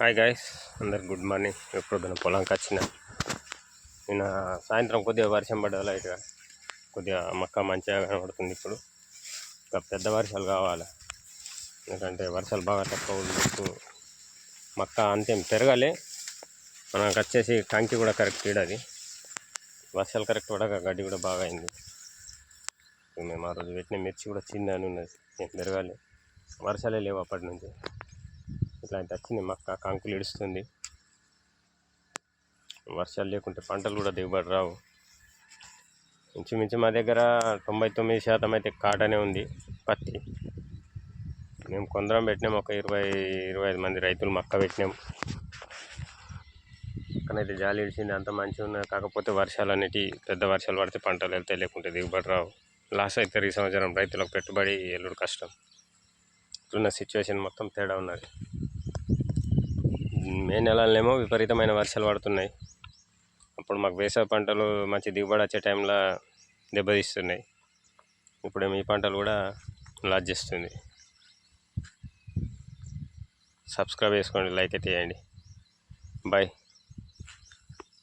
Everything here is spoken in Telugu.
హాయ్ గాయస్ అందరు గుడ్ మార్నింగ్ ఎప్పుడు పొలంకి వచ్చిన. నిన్న సాయంత్రం కొద్దిగా వర్షం పడ్డది లైట్గా కొద్దిగా మక్క మంచిగా కనబడుతుంది ఇప్పుడు. ఇంకా పెద్ద వర్షాలు కావాలి. ఎందుకంటే వర్షాలు బాగా తక్కువ ఉన్నట్టు మక్క అంతేం పెరగాలి. మనకు వచ్చేసి కంకి కూడా కరెక్ట్ ఇడది వర్షాలు కరెక్ట్ పడక గడ్డి కూడా బాగా అయింది. మేము ఆ రోజు పెట్టిన మిర్చి కూడా చిన్న ఉన్నది. ఏం పెరగాలి. వర్షాలే లేవు అప్పటి నుంచి. ఇట్లాంటి వచ్చింది మక్క కంకులు ఇడుస్తుంది. వర్షాలు లేకుంటే పంటలు కూడా దిగుబడి రావు ఇంచుమించు మా దగ్గర తొంభై తొమ్మిది శాతం అయితే కాటనే ఉంది పత్తి. మేము కొందరం పెట్టినాం ఒక ఇరవై ఇరవై ఐదు మంది రైతులు మక్క పెట్టినాం. పక్కనైతే జాలి ఇడిచింది అంత మంచిగా ఉన్నది. కాకపోతే వర్షాలు అనేటి పెద్ద వర్షాలు పడితే పంటలు వెళ్తాయి లేకుంటే దిగుబడి రావు లాస్ అవుతారు ఈ సంవత్సరం రైతులకు పెట్టుబడి ఎల్లుడు కష్టం. ఇప్పుడున్న సిచ్యువేషన్ మొత్తం తేడా ఉన్నది. మే నెలలోనేమో విపరీతమైన వర్షాలు పడుతున్నాయి. అప్పుడు మాకు వేసవి పంటలు మంచి దిగుబడి వచ్చే టైంలో దెబ్బతీస్తున్నాయి. ఇప్పుడు ఈ పంటలు కూడా లాస్ చేస్తుంది. సబ్స్క్రైబ్ చేసుకోండి లైక్ అయితే చేయండి. బాయ్.